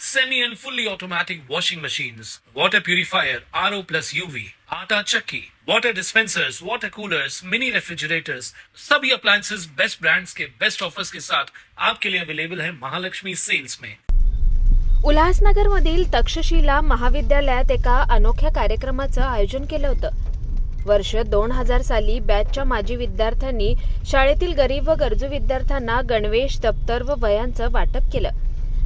semi and fully automatic washing machines, water purifier, RO plus UV, आटा चक्की, water dispensers, water coolers, mini refrigerators, सभी appliances best brands के best offers के साथ आपके लिए अवेलेबल है महालक्ष्मी सेल्स में उल्हासनगरमधील तक्षशिला महाविद्यालयात एका अनोख्या कार्यक्रमाचं आयोजन केलं होतं. वर्ष दोन हजार साली बॅचच्या माजी विद्यार्थ्यांनी शाळेतील गरीब व गरजू विद्यार्थ्यांना गणवेश दप्तर व वयांचं वाटप केलं.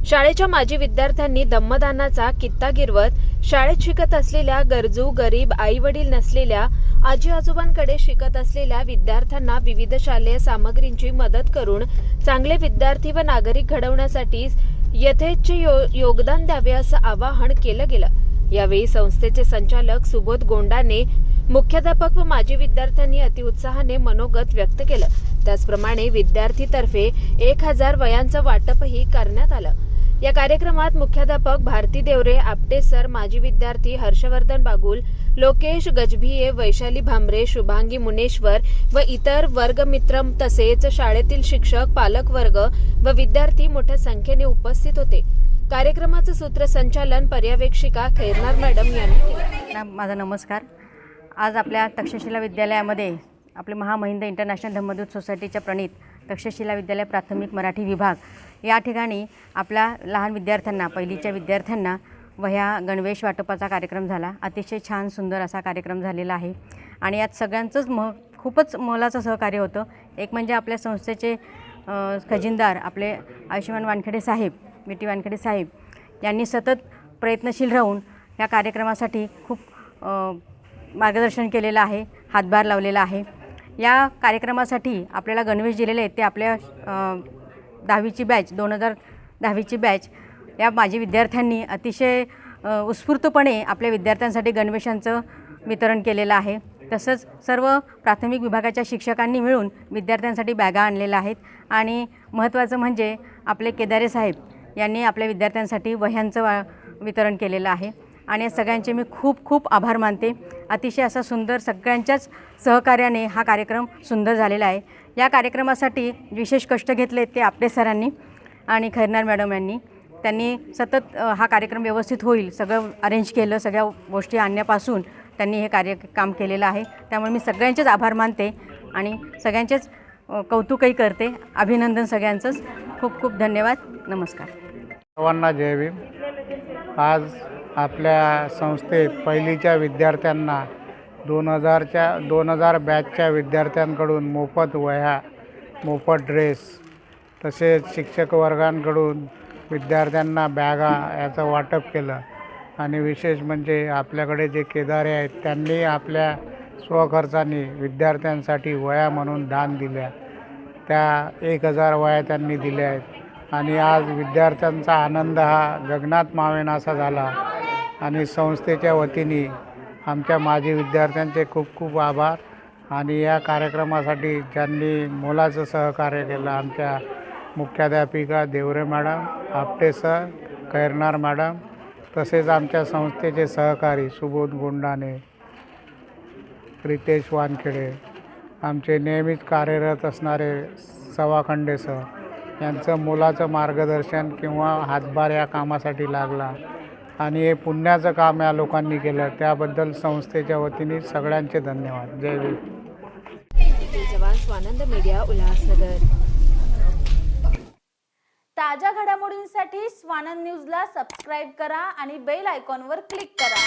शाळेच्या माजी विद्यार्थ्यांनी दम्मदानाचा कित्ता गिरवत शाळेत शिकत असलेल्या गरजू गरीब आई वडील नसलेल्या आजी आजोबांकडे शिकत असलेल्या विद्यार्थ्यांना विविध शालेय सामग्रींची मदत करून चांगले विद्यार्थी व नागरिक घडवण्यासाठी यथेच्छ यो- योगदान द्यावे असं आवाहन केलं गेलं. यावेळी संस्थेचे संचालक सुबोध गोंडाने मुख्याध्यापक व माजी विद्यार्थ्यांनी अतिउत्साहाने मनोगत व्यक्त केलं. त्याचप्रमाणे विद्यार्थीतर्फे एक हजार वयांचं वाटपही करण्यात आलं. या कार्यक्रमात मुख्याध्यापक भारती देवरे आपटे सर माजी विद्यार्थी हर्षवर्धन बागुल लोकेश गजभिये वैशाली भांबरे शुभांगी मुनेश्वर व इतर वर्गमित्र तसेच शाळेतील शिक्षक पालक वर्ग व विद्यार्थी मोठ्या संख्येने उपस्थित होते. कार्यक्रमाचं सूत्रसंचालन पर्यवेक्षिका खैरनार मॅडम यांनी केलं. माझा नमस्कार. आज आपल्या तक्षशिला विद्यालयामध्ये आपले महामहिंद इंटरनॅशनल धम्मदूत सोसायटीच्या प्रणित तक्षशिला विद्यालय प्राथमिक मराठी विभाग. या ठिकाणी आपल्या लहान विद्यार्थ्यांना पहिलीच्या विद्यार्थ्यांना वह्या गणवेश वाटपाचा कार्यक्रम झाला. अतिशय छान सुंदर असा कार्यक्रम झालेला आहे. आणि यात सगळ्यांचंच म खूपच मोलाचं सहकार्य होतं. एक म्हणजे आपल्या संस्थेचे खजिनदार आपले आयुष्यमान वानखेडे साहेब मिटी वानखेडे साहेब यांनी सतत प्रयत्नशील राहून या कार्यक्रमासाठी खूप मार्गदर्शन केलेलं आहे हातभार लावलेला आहे. या कार्यक्रमासाठी आपल्याला गणवेश दिलेले आहेत. ते आपल्या दहावीची बॅच दोन हजार दहावीची बॅच या माजी विद्यार्थ्यांनी अतिशय उत्स्फूर्तपणे आपल्या विद्यार्थ्यांसाठी गणवेशांचं वितरण केलेलं आहे. तसंच सर्व प्राथमिक विभागाच्या शिक्षकांनी मिळून विद्यार्थ्यांसाठी बॅगा आणलेल्या आहेत. आणि महत्त्वाचं म्हणजे आपले केदारे साहेब यांनी आपल्या विद्यार्थ्यांसाठी वह्यांचं वा वितरण केलेलं आहे. आणि या सगळ्यांचे मी खूप खूप आभार मानते. अतिशय असा सुंदर सगळ्यांच्याच सहकार्याने हा कार्यक्रम सुंदर झालेला आहे. या कार्यक्रमासाठी विशेष कष्ट घेतले ते आपटे सरांनी आणि खैरनार मॅडम यांनी. त्यांनी सतत हा कार्यक्रम व्यवस्थित होईल सगळं अरेंज केलं सगळ्या गोष्टी आणण्यापासून त्यांनी हे कार्य काम केलेलं आहे. त्यामुळे मी सगळ्यांचेच आभार मानते आणि सगळ्यांचेच कौतुकही करते. अभिनंदन सगळ्यांचंच. खूप खूप धन्यवाद. नमस्कार. सर्वांना जय भीम. आज आपल्या संस्थेत पहिलीच्या विद्यार्थ्यांना दोन हजारच्या दोन हजार बॅचच्या विद्यार्थ्यांकडून मोफत वह्या मोफत ड्रेस तसेच शिक्षक वर्गांकडून विद्यार्थ्यांना बॅगा याचं वाटप केलं. आणि विशेष म्हणजे आपल्याकडे जे केदारे आहेत त्यांनी आपल्या स्वखर्चाने विद्यार्थ्यांसाठी वया म्हणून दान दिल्या. त्या एक हजार वया त्यांनी दिल्या आहेत. आणि आज विद्यार्थ्यांचा आनंद हा गगनात मावेनासा झाला. आणि संस्थेच्या वतीने आमच्या माजी विद्यार्थ्यांचे खूप खूप आभार. आणि या कार्यक्रमासाठी ज्यांनी मोलाचं सहकार्य केलं आमच्या मुख्याध्यापिका Deore madam Apte sir Kairnar madam तसेच आमच्या संस्थेचे सहकारी सुबोध गोंडाने रितेश वानखेडे आमचे नेहमीच कार्यरत असणारे सवाखंडे सर यांचं मुलाचं मार्गदर्शन किंवा हातभार या कामासाठी लागला. आणि हे पुण्याचं काम या लोकांनी केलं. त्याबद्दल संस्थेच्या वतीने सगळ्यांचे धन्यवाद. जय जवान स्वानंद मीडिया उल्हासनगर. ताज्या घडामोडींसाठी स्वानंद न्यूजला सबस्क्राईब करा आणि बेल आयकॉनवर क्लिक करा.